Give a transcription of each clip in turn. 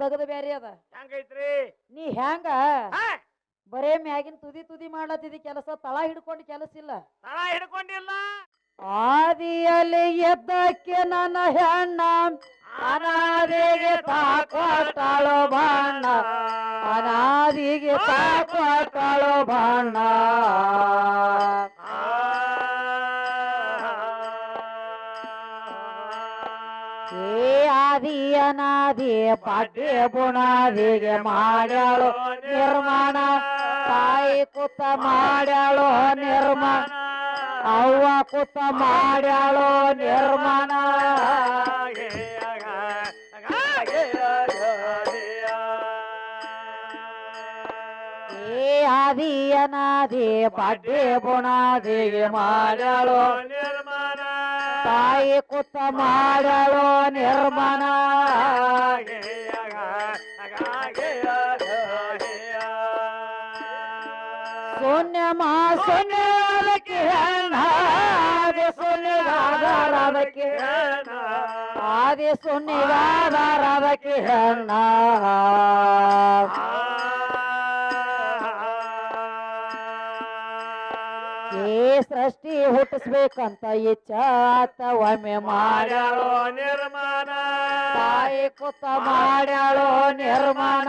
ದಗದ ಬ್ಯಾರಿ ಅದ. ಹೆಂಗೈತ್ರಿ? ನೀ ಹೆಂಗ? ಹಾ. ಬರೇ ಮ್ಯಾಗಿನ ತುದಿ ತುದಿ ಮಾಡತ್ತಿದಿ ಕೆಲಸ ತಳ ಹಿಡ್ಕೊಂಡು ಕೆಲಸ ಇಲ್ಲ. ತಳ ಹಿಡ್ಕೊಂಡಿಲ್ಲ? ಆದಿಯಲ್ಲಿ ಎದ್ದಕ್ಕೆ ನನ್ನ ಹೆಣ್ಣ. ಅನಾದಿಗೆ ತಾಕೊಟ್ಟಾಳು ಬಣ್ಣ. ಅನಾದಿಗೆ ತಾಕೊಟ್ಟಾಳು ಬಣ್ಣ. ಅನಾದಿ ಪಾಠ್ಯ ಬುಣಾದಿಗೆ ಮಾಡ್ಯಾಳು ನಿರ್ಮಾಣ. ತಾಯಿ ಕುತ ಮಾಡ್ಯಾಳು ನಿರ್ಮಾಣ. ಅವ್ವ ಕುತ ಮಾಡ್ಯಾಳು ನಿರ್ಮಾಣ. ಏ ಅನಾದಿ ಪಾಠ್ಯ ಬುಣಾದಿಗೆ ಮಾಡ್ಯಾಳು ತಾಯಿ ಕುತ್ತ ಮಾಡಲು ನಿರ್ಮಾಣ ಶೂನ್ಯ ಮಾ ಶೂನ್ಯ ಹೆಣ್ಣ ಆದಿ ಅದಕ್ಕೆ ಹೆಣ್ಣ ಸೃಷ್ಟಿ ಹುಟ್ಟಿಸ್ಬೇಕಂತ ಇಚ್ಛಾತ ಒಮ್ಮೆ ಮಾಡ್ಯಾಳೋ ನಿರ್ಮಾಣ. ತಾಯಿ ಕುತ್ತ ಮಾಡ್ಯಾಳೋ ನಿರ್ಮಾಣ.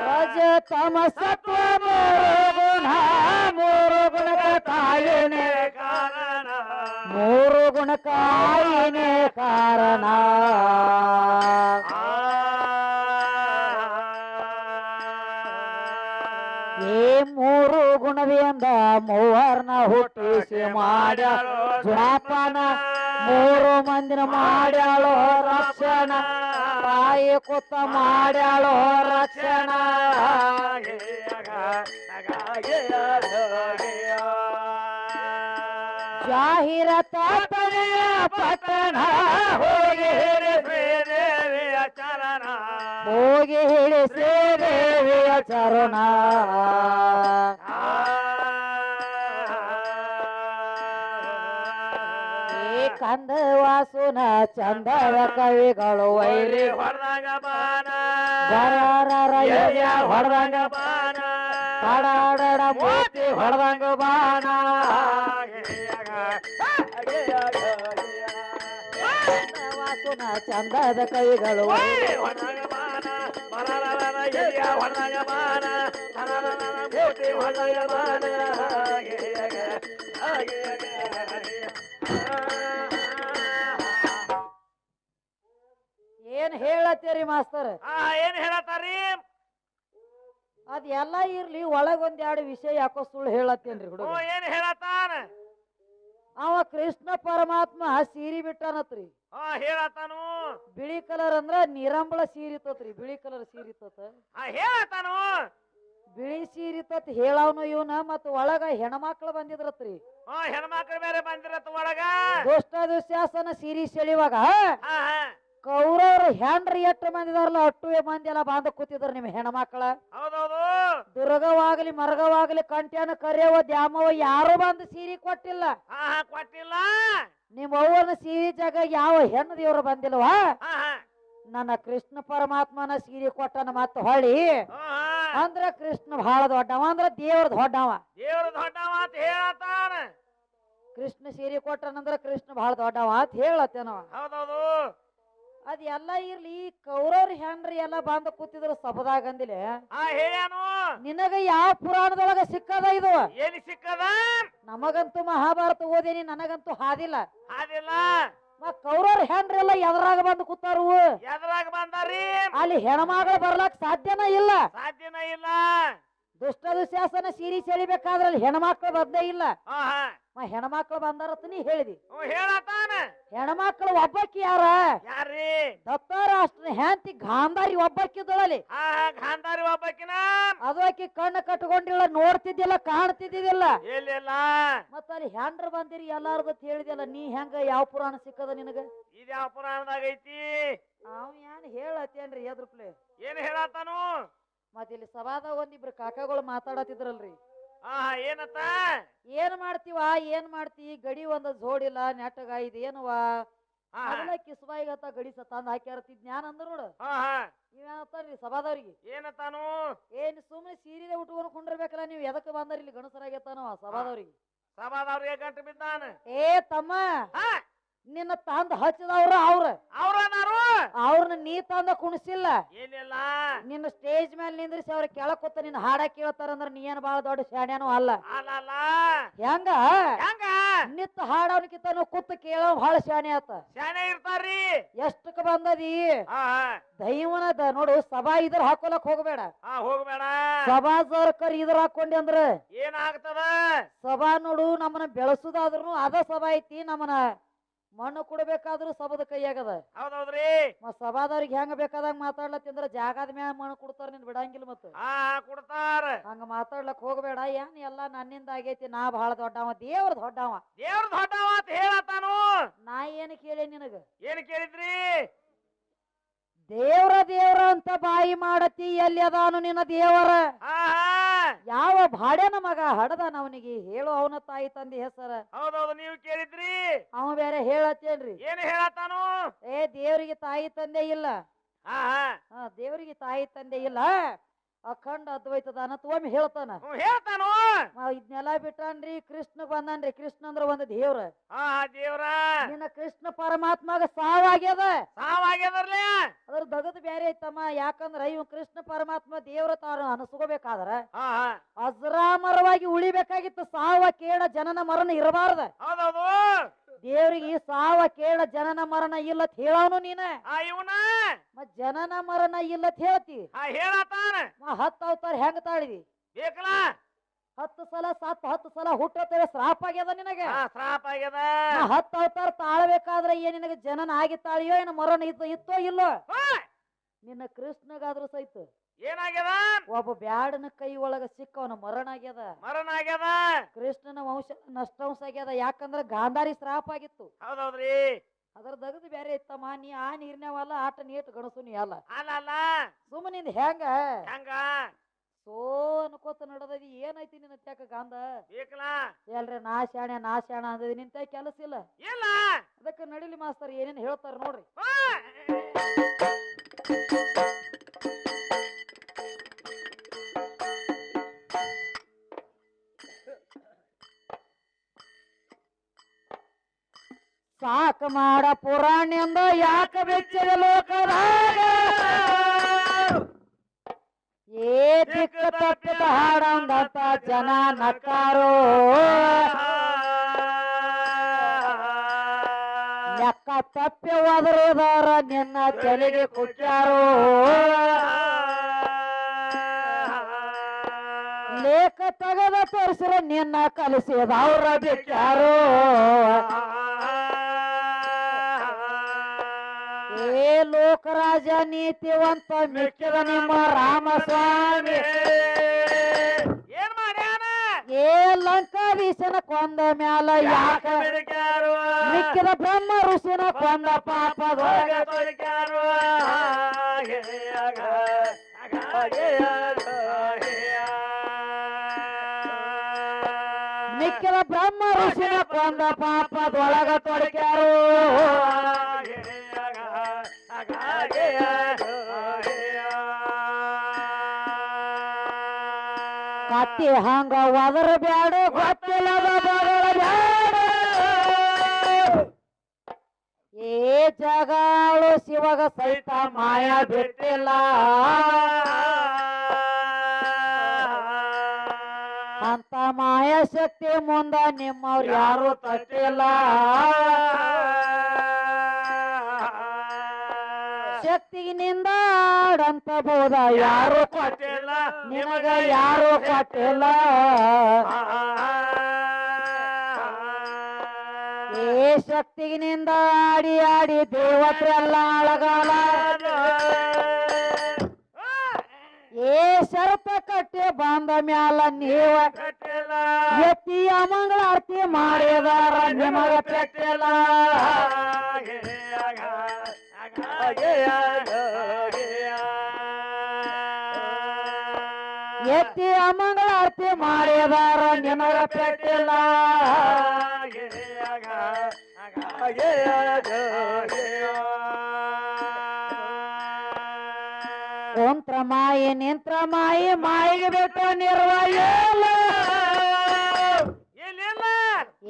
ರಜ ತಮ ಸತ್ವ ಮೂರು ಗುಣ. ಮೂರು ಗುಣಕ ತಾಯಿನೇ ಕಾರಣ. ಮೂರು ಗುಣಕ ಆಯಿನೇ ಕಾರಣ. ಮೂರು ಗುಣದಿಂದ ಮೂವರ್ನ ಹುಟ್ಟಿಸಿ ಮಾಡ್ಯಾಳು ಜಾಪನ ಮೂರು ಮಂದಿನ ಮಾಡ್ಯಾಳೋ ರಕ್ಷಣ. ತಾಯಿ ಕುತ್ತ ಮಾಡ್ಯಾಳು ರಕ್ಷಣ. ಜಾಹಿರ ತಾಪನೆಯ ಪಟ್ಟಣ ಹೋಗಿ ಹಿಡಿಸಿ ಹೋಗಿ ಹಿಡಿಸಿ ದೇವಿಯ ಚರಣ ಕಂದ ವಾಸುನ ಚಂದದ ಕವಿಗಳು ವೈರಿ ಹೊಡೆದಂಗ ಎದೆಯ ಹೊಡೆದಂಗ ಕಡಾಡಡ ಮೂತಿ ಹೊಡೆದಂಗ ಬಾಣ ಕಂದ ವಾಸುನ ಚಂದದ ಕೈಗಳು ಏನ್ ಹೇಳತ್ತೀರಿ ಮಾಸ್ತರ್? ಏನ್ ಹೇಳತ್ತಾರಿ? ಅದೆಲ್ಲ ಎಲ್ಲಾ ಇರ್ಲಿ ಒಳಗೊಂದ್ ಎರಡು ವಿಷಯ ಯಾಕೋ ಸುಳ್ಳು ಹೇಳತ್ತೇನ್ರಿ ಹುಡುಗ? ಏನ್ ಹೇಳತ್ತಾನ? ಅವ ಕೃಷ್ಣ ಪರಮಾತ್ಮ ಸೀರಿ ಬಿಟ್ಟಾನತ್ರಿ. ಹಾ ಹೇಳತ್ತಾನು? ಬಿಳಿ ಕಲರ್ ಅಂದ್ರ ನಿರಂಬಳ ಸೀರಿ ತತ್ರಿ ಬಿಳಿ ಕಲರ್ ಸೀರಿ ತತ್ ಹಾ ಹೇಳತ್ತಾನು? ಬಿಳಿ ಸೀರಿ ತತ್ ಹೇಳವನು ಇವನ ಮತ್ ಒಳಗ ಹೆಣ್ಮಕ್ಳು ಬಂದಿದ್ರತ್ರಿ. ಹಾ ಹೆಣ್ಮಕ್ಳು ಬೇರೆ ಬಂದಿರತ್ತ ಒಳಗ? ದುಷ್ಟ ದುಶ್ಯಾಸನ ಸೀರಿ ಸೆಳಿವಾಗ ಹಾ ಹಾ. ಕೌರವ್ರು ಹೆಣ್ರಿ ಎಷ್ಟು ಮಂದಿ ಇದಾರಲ್ಲ ಅಟ್ಟು ಮಂದಿ ಎಲ್ಲ ಬಾಂಧ ಕೂತಿದ್ರು ನಿಮ್ ಹೆಣ್ಮಕ್ಳ. ಹೌದೌದು. ದುರ್ಗವಾಗ್ಲಿ ಮರಗವಾಗ್ಲಿ ಕಂಟ್ಯಾನ ಕರೆಯವ ದ್ಯಾಮವ ಯಾರು ಬಂದು ಸೀರೆ ಕೊಟ್ಟಿಲ್ಲ. ಕೊಟ್ಟಿಲ್ಲ. ನಿಮ್ಮ ಅವ್ವನ ಸೀರೆ ಜಾಗ ಯಾವ ಹೆಣ್ಣು ದೇವ್ರು ಬಂದಿಲ್ವಾ? ನನ್ನ ಕೃಷ್ಣ ಪರಮಾತ್ಮನ ಸೀರೆ ಕೊಟ್ಟನ ಮತ್ತ ಹೊಳಿ ಅಂದ್ರ ಕೃಷ್ಣ ಬಹಳ ದೊಡ್ಡವ ಅಂದ್ರ ದೇವ್ರ ದೊಡ್ಡವ. ದೇವ್ರ ದೊಡ್ಡವ ಅಂತ ಹೇಳತ್ತಾನ. ಕೃಷ್ಣ ಸೀರೆ ಕೊಟ್ಟನಂದ್ರ ಕೃಷ್ಣ ಬಹಳ ದೊಡ್ಡವ ಅಂತ ಹೇಳತ್ತೇನವ. ಹೌದೌದು. ಅದ್ ಎಲ್ಲ ಇರ್ಲಿ ಈ ಕೌರವ್ರ ಹೆಣ್ರಿ ಎಲ್ಲ ಬಂದ ಕೂತಿದ್ರು ಸಭದಾಗ ಅಂದಿಲೆ. ಆ ಹೇಳ್ಯಾನು? ನಿನಗ ಯಾವ ಪುರಾಣದೊಳಗ ಸಿಕ್ಕದ ಇದು? ಎಲ್ಲಿ ಸಿಕ್ಕದ? ನಮಗಂತೂ ಮಹಾಭಾರತ ಓದೇನಿ ನನಗಂತೂ ಹಾದಿಲ್ಲ. ಅದಿಲ್ಲ ಮತ್ ಕೌರವ್ರ ಹೆಂಡ್ರಿ ಎಲ್ಲ ಎದ್ರಾಗ ಬಂದು ಕೂತಾರು? ಎದ್ರಾಗ ಬಂದಾರಿ? ಅಲ್ಲಿ ಹೆಣ್ಮಗಳು ಬರ್ಲಾಕ್ ಸಾಧ್ಯನ ಇಲ್ಲ. ಸಾಧ್ಯನ ಇಲ್ಲ. ದುಷ್ಟ ಶಾಸನ ಸೀರಿ ಸೆಳಿಬೇಕಾದ್ರೆ ಅಲ್ಲಿ ಹೆಣ್ಮಕ್ಳು ಬಂದೇ ಇಲ್ಲ. ಹೆಣ್ಮಕ್ಳು ಬಂದಾರತ್ ನೀ ಹೇಳಿದಿ. ಹೇಳತಾನ ಹೆಣ್ಮಕ್ಳು ಒಬ್ಬಕ್ಕಿ ಯಾರ? ಯಾರ್ರಿ? ದತ್ತಾರಾಷ್ಟ್ರ ಹೆಂತಿ ಗಾಂಧಾರಿ ಒಬ್ಬಕ್ಕಿದ್ದಳಲ್ಲಿ. ಗಾಂಧಾರಿ ಒಬ್ಬಕ್ಕಿನ. ಅದು ಆಕಿ ಕಣ್ಣು ಕಟ್ಕೊಂಡಿಲ್ಲ ನೋಡ್ತಿದ್ದಿಲ್ಲ ಕಾಣ್ತಿದ್ದಿಲ್ಲ ಮತ್ತ ಅಲ್ಲಿ ಹೆಂಡ್ರ ಬಂದಿರಿ ಎಲ್ಲಾರ್ದು ಹೇಳಿದಿಲ್ಲ ನೀ ಹೆಂಗ ಯಾವ ಪುರಾಣ ಸಿಕ್ಕದ ನಿನಗ? ಇದು ಯಾವ ಪುರಾಣದಾಗ ಐತಿ ಅವ್ ಏನ್ ಹೇಳತ್ತೇನ್ರಿ ಎದ್ರಪ್ಲೆ? ಏನ್ ಹೇಳತ್ತಾನು? ಮತ್ ಇಲ್ಲಿ ಸಭಾದಾಗ ಒಂದಿಬ್ರು ಕಾಕಾಗಳು ಮಾತಾಡತಿದ್ರಲ್ರಿ ಹಾ ಏನತ್ತ? ಏನ್ ಮಾಡ್ತೀವ ಏನ್ ಮಾಡ್ತಿ? ಗಡಿ ಒಂದ್ ಜೋಡಿಲ್ಲ ನೆಟ್ಟಗ ಇದೇನುವ ಏನುವಾ? ಕಿಸ್ಬಾಯಿಗತ್ತ ಗಡಿ ಸ ತಂದ್ ಹಾಕ್ಯಾರತಿ ಜ್ಞಾನ ಅಂದ್ರ ನೋಡು. ಇವೇನತ್ತಾರ್ರಿ ಸಭಾದವ್ರಿಗೆ? ಏನತ್ತಾನು? ಏನ್ ಸುಮ್ಮನೆ ಸೀರೆ ಉಟ್ಕೊಂಡು ಕುಂಡಿರ್ಬೇಕಲ್ಲ ನೀವು ಎದಕ್ ಬಂದರ್ ಇಲ್ಲಿ ಗಣಸರಾಗೈತಾನವ ಸಭಾದವ್ರಿಗೆ? ಸಭಾದವ್ರಿಗೆ ಗಂಟು ಬಿದ್ದಾನ? ಏ ತಮ್ಮ! ನಿನ್ನ ತಂದ ಹಚ್ಚದವ್ರ ಅವ್ರ. ಅವ್ರ ಅದಾರು? ಅವ್ರನ್ನ ನೀ ತಂದ ಕುಣಿಸಿಲ್ಲ. ಏನಿಲ್ಲ. ನಿನ್ನ ಸ್ಟೇಜ್ ಮೇಲೆ ನಿಂದ್ರಿಸಿ ಅವ್ರ ಕೆಳಕ್ ಕೂತ ನಿನ್ನ ಹಾಡ ಕೇಳ್ತಾರಂದ್ರ ನೀ ಏನ್ ಬಾಳ ದೊಡ್ಡ ಶಾಣ್ಯಾನು ಅಲ್ಲ. ಅಲ್ಲಲ್ಲ ಹೆಂಗ? ಹೆಂಗ? ನಿತ್ತ ಹಾಡವ್ನಿಕಿಂತ ನಾವು ಕೂತ್ ಕೇಳೋ ಬಹಳ ಶಾಣೆ ಆತ. ಶಾಣೆ ಇರ್ತಾರ್ರಿ. ಎಷ್ಟಕ್ಕೆ ಬಂದದಿ? ಹಾ ದೈವನದ ನೋಡು ಸಭಾ ಇದ್ರ ಹಾಕೊಲಕ್ ಹೋಗ್ಬೇಡ. ಹಾ ಹೋಗ್ಬೇಡ. ಸಭಾ ಸರ್ಕಾರ ಇದ್ರ ಹಾಕೊಂಡಿ ಅಂದ್ರ. ಏನಾಗ್ತದ? ಸಭಾ ನೋಡು ನಮ್ಮನ್ನ ಬೆಳೆಸುದಾದ್ರು ಅದ ಸಭಾ ಐತಿ ನಮ್ಮನ್ನ. ಮಣ್ಣು ಕೊಡ್ಬೇಕಾದ್ರೂ ಸಭದ ಕೈಯಾಗದ. ಹೌದೌದ್ರಿ. ಮತ್ ಸಭಾದವ್ರಿಗೆ ಹೆಂಗ ಬೇಕಾದಾಗ ಮಾತಾಡ್ಲತ್ತಿಂದ್ರ ಜಾಗದ ಮ್ಯಾಗ ಮಣ್ಣು ಕೊಡ್ತಾರ ನಿನ್ ಬಿಡಂಗಿಲ್ಲ ಮತ್ತ. ಹಾ ಕೊಡ್ತಾರ. ಹಂಗ ಮಾತಾಡ್ಲಕ್ ಹೋಗ್ಬೇಡ ಏನ್ ಎಲ್ಲಾ ನನ್ನಿಂದ ಆಗೈತಿ ನಾ ಬಹಳ ದೊಡ್ಡವ ದೇವ್ರ ದೊಡ್ಡವ. ದೇವ್ರ ದೊಡ್ಡವ ಅಂತ ಹೇಳತ್ತಾನು ನಾ ಏನ್ ಕೇಳಿ ನಿನಗ? ಏನ್ ಕೇಳಿದ್ರಿ? ದೇವ್ರ ದೇವ್ರ ಅಂತ ಬಾಯಿ ಮಾಡತಿ ಎಲ್ಲಿ ಅದಾನು ನಿನ್ನ ದೇವರ? ಯಾವ ಭಾಡ್ಯನ ಮಗ ಹಡದ ಅವನಿಗೆ? ಹೇಳು ಅವನ ತಾಯಿ ತಂದೆ ಹೆಸರ. ಹೌದೌದು ನೀವು ಕೇಳಿದ್ರಿ. ಅವ ಬೇರೆ ಹೇಳತ್ತೇನ್ರಿ? ಏನ್ ಹೇಳತ್ತಾನು? ಏ ದೇವ್ರಿಗೆ ತಾಯಿ ತಂದೆ ಇಲ್ಲ. ಹಾ ದೇವ್ರಿಗೆ ತಾಯಿ ತಂದೆ ಇಲ್ಲ. ಅಖಂಡ ಅದ್ವೈತದಾನ ಒಮ್ಮೆ ಹೇಳ್ತಾನ. ಹೇಳ್ತಾನೋ ಹೇಳ್ತಾನು. ಅವ ಇದ್ನೆಲ್ಲ ಬಿಟ್ಟಾನ್ರಿ ಕೃಷ್ಣ ಬಂದಾನ್ರಿ. ಕೃಷ್ಣ ಅಂದ್ರ ಒಂದ್ ದೇವ್ರ. ಹಾ ದೇವ್ರ. ನಿನ್ನ ಕೃಷ್ಣ ಪರಮಾತ್ಮಗ ಸಾವಾಗ್ಯದ. ಸಾವಾಗ್ಯದರ್ಲೆ ಅದ್ರ ದಗದ್ ಬ್ಯಾರೆ ಐತಮ್ಮ ಯಾಕಂದ್ರ ಇವ್ ಕೃಷ್ಣ ಪರಮಾತ್ಮ ದೇವ್ರ ತಾನು ಅನಸ್ಕೋಬೇಕಾದ್ರ ಹಾ ಹಾ. ಅಜರಾಮರವಾಗಿ ಉಳಿಬೇಕಾಗಿತ್ತು. ಸಾವ ಕೇಳ ಜನನ ಮರಣ ಇರಬಾರ್ದ. ಹೌದೌದು. ದೇವ್ರಿಗೆ ಸಾವ ಕೇಳ ಜನನ ಮರಣ ಇಲ್ಲತ್ ಹೇಳವನು ನೀನ. ಆ ಇವನ? ಮತ್ ಜನನ ಮರಣ ಇಲ್ಲತ್ ಹೇಳ್ತಿ. ಆ ಹತ್ತು ಅವತಾರ ಹೆಂಗ ತಾಳಿದಿ? ಬೇಕಲ್ಲ? ಹತ್ತು ಸಲ ಸತ್ ಹತ್ತು ಸಲ ಹುಟ್ಟತೇವೆ ಶ್ರಾಪ ಆಗ್ಯದ ನಿನಗೆ. ಶ್ರಾಪ ಆಗ್ಯದ? ನಾ ಹತ್ತು ಅವತಾರ ತಾಳ್ಬೇಕಾದ್ರೆ ಏನ್ ನಿನಗೆ ಜನನ ಆಗಿ ತಾಳಿಯೋ ಏನು ಮರಣ ಇತ್ತು ಇತ್ತೋ ಇಲ್ಲೋ? ನಿನ್ನ ಕೃಷ್ಣಗಾದ್ರೂ ಸಹಿತ ಏನಾಗ್ಯದ? ಒಬ್ಬ ಬ್ಯಾಡನ ಕೈ ಒಳಗ ಸಿಕ್ಕವನ ಮರಣ ಆಗ್ಯದ ಮರಣ ಆಗ್ಯದ ಕೃಷ್ಣನ ವಂಶ ನಷ್ಟವಂಶ ಆಗ್ಯದ. ಯಾಕಂದ್ರ ಗಾಂಧಾರಿ ಶ್ರಾಪ ಆಗಿತ್ತು. ಹೌದೌದ್ರಿ. ಅದ್ರ ದಗದು ಬೇರೆ ಇತ್ತಮ್ಮ. ನೀ ಆ ನೀರ್ನವಲ್ಲ ಆಟ ನೀಟ್ ಗಣಸು ನೀ ಅಲ್ಲ. ಅಲ್ಲ ಅಲ್ಲ. ಸುಮ್ಮನಿಂದ ಹೆಂಗ? ಹೆಂಗ? ಸೋ ಅನ್ಕೋತ ನಡದದಿ. ಏನೈತಿ ನಿನ್ನ ತ್ಯಾಕ ಗಾಂಧ? ಎಲ್ರಿ ನಾ ಶಾಣ ನಾ ಶಾಣ ಅಂದದಿ. ನಿಂತ ಕೆಲಸ ಇಲ್ಲ. ಇಲ್ಲ. ಅದಕ್ಕೆ ನಡಿಲಿ ಮಾಸ್ತರ್ ಏನೇನ್ ಹೇಳ್ತಾರ ನೋಡ್ರಿ. ಸಾಕ ಮಾಡ ಪುರಾಣ್ಯಂದ ಯಾಕ ಬೆಚ್ಚದ ಲೋಕದಾಗ ಏ ದಿಕ್ಕ ತಪ್ಪಿದ ಹಾಡಂದಂತ ಜನ ನಕ್ಕಾರೋ? ಲೆಕ್ಕ ತಪ್ಪಿ ನಿನ್ನ ತಲೆಗೆ ಕುಟ್ಟಾರೋ ಲೇಖ ತಗದ ತೋರಿಸಿರ ನಿನ್ನ ಕಲಿಸಿದ ಅವ್ರ ಬಿಟ್ಟಾರೋ ಲೋಕರಾಜ ನೀತಿವಂತ ಮಿಕ್ಕಿದ ನಿಮ್ಮ ರಾಮಸ್ವಾಮಿ. ಏನ್ ಮಾಡ್ಯಾನ? ಏ ಲಂಕಾಧೀಶನ ಕೊಂದ ಮ್ಯಾಲ ಯಾಕ? ಮಿಕ್ಕಿದ ಬ್ರಹ್ಮ ಋಷಿನ ಕೊಂದ ಪಾಪ. ಮಿಕ್ಕಿದ ಬ್ರಹ್ಮ ಋಷಿನ ಕೊಂದ ಪಾಪದೊಳಗ ತೊಡಕ್ಯಾರು. ಕತ್ತಿ ಹಂಗ ಒದರ ಬ್ಯಾಡ ಗೊತ್ತಿಲ್ಲದ ಬಗಳ ಬ್ಯಾಡ. ಏ ಜಗಾಳು ಶಿವಗ ಸಹಿತ ಮಾಯ ಬಿಟ್ಟಿಲ್ಲ. ಅಂತ ಮಾಯ ಶಕ್ತಿ ಮುಂದ ನಿಮ್ಮವ್ರು ಯಾರು ತಟ್ಟಿಲ್ಲ. ಶಕ್ತಿನಿಂದ ಆಡಂತ ಬೋದ ಯಾರು ಕೊಟ್ಟಿಲ್ಲ. ನಿಮಗ ಯಾರು ಕೊಟ್ಟಿಲ್ಲ. ಏ ಶಕ್ತಿನಿಂದ ಆಡಿ ಆಡಿ ದೇವತೆಲ್ಲ ಅಳಗಾಲ. ಏ ಸರ್ಪ ಕಟ್ಟಿ ಬಂದ ಮ್ಯಾಲ ನೀವ ಎತ್ತಿ ಮಂಗಳಾರತಿ ಮಾಡಿದಾರ. ನಿಮಗ ಪೆಟ್ಟಿಲ್ಲ. ಎತ್ತಿ ಮಂಗಳಾರತಿ ಮಾಡಿದಾರ ನಿಮಗ ಪೆಟ್ಟಿಲ್ಲ. ಕುಂತ್ರ ಮಾಯಿ ನಿಂತ್ರ ಮಾಯಿ ಮಾಯಿಗೆ ಬಿಟ್ಟು ಇಲ್ಲಿಲ್ಲ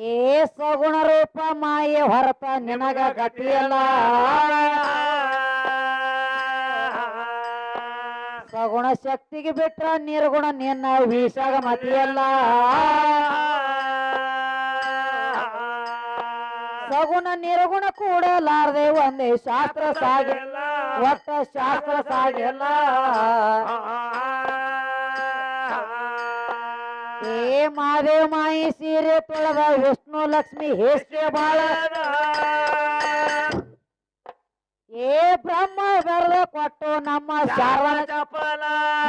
ಏ ಸಗುಣ ರೂಪ ಮಾಯೆ ಹೊರತ ನಿನಗ ಗತಿಯಲ್ಲ. ಸಗುಣ ಶಕ್ತಿಗೆ ಬಿಟ್ರ ನಿರ್ಗುಣ ನಿನ್ನ ವೀಸಾಗ ಮತಿಯಲ್ಲ. ಸಗುಣ ನಿರ್ಗುಣ ಕೂಡಲಾರದೆ ಒಂದೇ ಶಾಸ್ತ್ರ ಸಾಗಿಲ್ಲ ಒಟ್ಟ ಶಾಸ್ತ್ರ ಸಾಗಿಲ್ಲ ಏ ಮಾದೇ ಮಾಯಿ ಸೀರೆ ತೊಳೆದ ವಿಷ್ಣು ಲಕ್ಷ್ಮಿ ಹೇಸಿಗೆ ಬಾಳ ಏ ಬ್ರಹ್ಮ ಬೆಳೆದ ಕೊಟ್ಟು ನಮ್ಮ ಶಾರಣ ಚಪಲ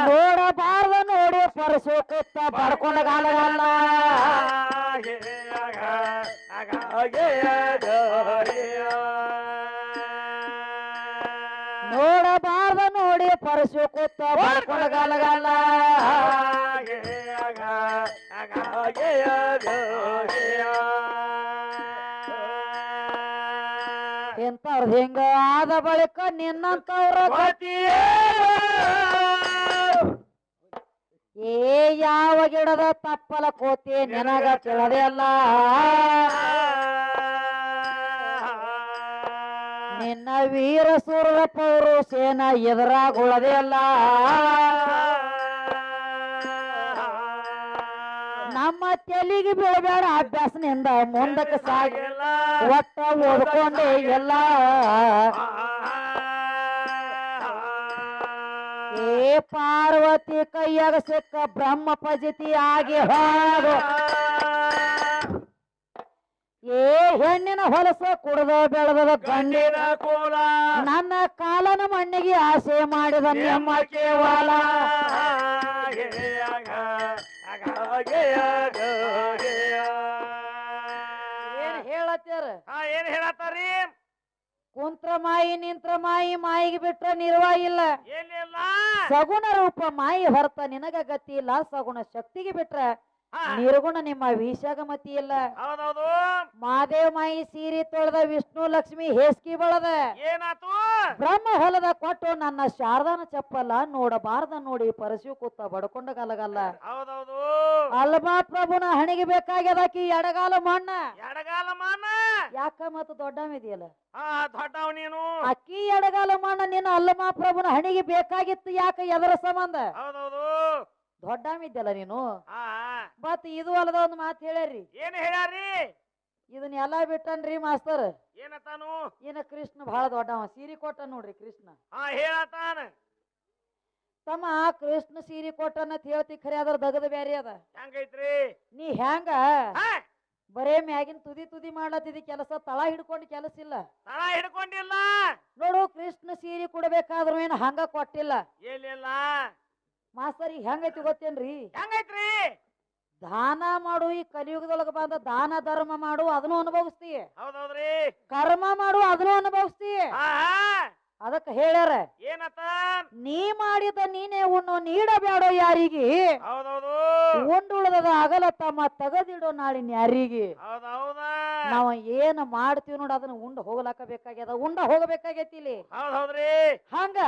ನೋಡಬಾರ್ದ ನೋಡಿ ಪರಸು ಕುತ್ತ ಬಡ್ಕೊಂಡ ಗಾಲಗಲ್ಲ ನೋಡಬಾರ್ದ ನೋಡಿ ಪರಸು ಕುತ್ತ ಬಡ್ಕೊಂಡ ಗಾಲಗಲ್ಲ ಇಂಥವ್ರದ್ ಹಿಂಗ ಆದ ಬಳಿಕ ನಿನ್ನಂತವ್ರ ಏ ಯಾವ ಗಿಡದ ತಪ್ಪಲ ಕೋತಿ ನಿನಗ ಕೇಳದೆ ಅಲ್ಲ. ನಿನ್ನ ವೀರ ಸೂರ್ಯ ಪೌರುಷೇನ ಎದುರಾಗುಳದೆ ಅಲ್ಲ. ನಮ್ಮ ತೆಲಿಗೆ ಬೀಳಬೇಡ ಅಭ್ಯಾಸನಿಂದ ಮುಂದಕ್ಕೆ ಸಾಗಿ. ಒಟ್ಟ ಓದ್ಕೊಂಡೆ ಎಲ್ಲ. ಏ ಪಾರ್ವತಿ ಕೈಯಾಗ ಸಿಕ್ಕ ಬ್ರಹ್ಮ ಪಜಿತಿ ಆಗಿ ಹೋದು ಏ ಹೆಣ್ಣಿನ ಹೊಲಸ ಕುಡದ ಬೆಳೆದ ಗಂಡಿನ ಕೋಲ. ನನ್ನ ಕಾಲನ ಮಣ್ಣಿಗೆ ಆಸೆ ಮಾಡಿದ ನಿಮ್ಮ ಕೇವಲ. ಏನ್ ಹೇಳತ್ತೀರ? ಏನ್ ಹೇಳತ್ತಾರಿ? ಕುಂತ್ರ ಮಾಯಿ ನಿಂತ್ರ ಮಾಯಿ ಮಾಯಿಗೆ ಬಿಟ್ರ ನಿರ್ವಾ ಇಲ್ಲ. ಏನಿಲ್ಲ. ಸಗುಣ ರೂಪ ಮಾಯಿ ಹೊರತ ನಿನಗ ಗತಿ ಇಲ್ಲ ಸಗುಣ ಶಕ್ತಿಗೆ ಬಿಟ್ರ ನಿರ್ಗುಣ ನಿಮ್ಮ ವಿಷಗಮತಿ ಮತಿ ಇಲ್ಲ ಹೌದೌದು. ಮಾದೇವ್ ಮಾಯಿ ಸೀರೆ ತೊಳೆದ ವಿಷ್ಣು ಲಕ್ಷ್ಮಿ ಹೇಸ್ಕಿ ಬಳದ. ಏನಾತು? ಬ್ರಹ್ಮ ಹೊಲದ ಕೊಟ್ಟು ನನ್ನ ಶಾರದಾನ ಚಪ್ಪಲ್ಲ ನೋಡಬಾರ್ದ ನೋಡಿ ಪರಸಿ ಕೂತ ಬಡ್ಕೊಂಡ ಗಲಗಲ್ಲ. ಹೌದೌದು. ಅಲ್ಮಾ ಪ್ರಭುನ ಹಣಿಗೆ ಬೇಕಾಗ್ಯದಾಕಿ ಎಡಗಾಲ ಮಣ್ಣ. ಎಡಗಾಲ ಮಣ್ಣ? ಯಾಕ ಮತ್ತು ದೊಡ್ಡವಿದೆಯಲ್ಲ ದೊಡ್ಡವ್ ನೀನು. ಅಕ್ಕಿ ಎಡಗಾಲ ಮಣ್ಣ ನಿನ್ನ ಅಲ್ಲಮಾ ಪ್ರಭುನ ಹಣಿಗೆ ಬೇಕಾಗಿತ್ತು ಯಾಕ ಎದರ ಸಂಬಂಧ? ಹೌದೌದು. ದೊಡ್ಡವಿದ್ಯಲ್ಲ ನೀನು? ಹಾ ಮತ್ ಇದು ಅಲ್ಲದ ಒಂದು ಮಾತು ಹೇಳ್ಯಾರಿ ಏನ್ ಹೇಳ್ಯಾರಿ ಇದನ್ನ ಎಲ್ಲಾ ಬಿಟ್ಟನ್ರಿ ಮಾಸ್ತರ್. ಏನತಾನು? ಏನ ಕೃಷ್ಣ ಬಹಳ ದೊಡ್ಡವ ಸೀರೆ ಕೊಟ್ಟ ನೋಡ್ರಿ ಕೃಷ್ಣ. ಹಾ ಹೇಳತಾನ. ತಮ್ಮ ಕೃಷ್ಣ ಸೀರೆ ಕೊಟ್ಟನ ಹೇಳ್ತಿ ಖರೆ ಅದ್ರ ದಗದ ಬ್ಯಾರೆ ಅದ. ಹೆಂಗೈತ್ರಿ? ನೀ ಹೆಂಗ? ಹಾ. ಬರೇ ಮ್ಯಾಗಿನ ತುದಿ ತುದಿ ಮಾಡ್ಲತ್ತಿದಿ ಕೆಲಸ ತಳ ಹಿಡ್ಕೊಂಡು ಕೆಲಸ ಇಲ್ಲ. ತಳ ಹಿಡ್ಕೊಂಡಿಲ್ಲ? ನೋಡು ಕೃಷ್ಣ ಸೀರೆ ಕೊಡ್ಬೇಕಾದ್ರೂ ಏನ್ ಹಂಗ ಕೊಟ್ಟಿಲ್ಲ. ಏನಿಲ್ಲ ಮಾಸ್ತರ್ ಈಗ ಹೆಂಗೈತಿ ಗೊತ್ತೇನ್ರಿ? ಹೆಂಗೈತ್ರಿ? ದಾನ ಮಾಡು ಈ ಕಲಿಯುಗದೊಳಗ ಬಂದ ದಾನ ಧರ್ಮ ಮಾಡು ಅದನ್ನು ಅನುಭವಿಸ್ತಿ. ಹೌದೌದ್ರಿ? ಕರ್ಮ ಮಾಡು ಅದನ್ನು ಅನುಭವಿಸ್ತಿ. ಅದಕ್ಕ ಹೇಳ್ಯಾರ ಏನತ್ತ? ನೀ ಮಾಡಿದ ನೀನೇ ಉಣ್ಣು ನೀಡಬೇಡೋ ಯಾರಿಗೆ? ಹೌದೌದು. ಉಂಡುಳದ ಅಗಲ ತಮ್ಮ ತಗದಿಡೋ ನಾಳಿನ ಯಾರಿಗೆ? ನಾವ ಏನ್ ಮಾಡ್ತೀವಿ ನೋಡ ಅದನ್ನ ಉಂಡ ಹೋಗ್ಲಾಕ ಬೇಕಾಗ್ಯದ ಉಂಡ ಹೋಗಬೇಕಾಗೈತಿ ಇಲ್ಲಿ. ಹೌದೌದ್ರಿ. ಹಂಗ?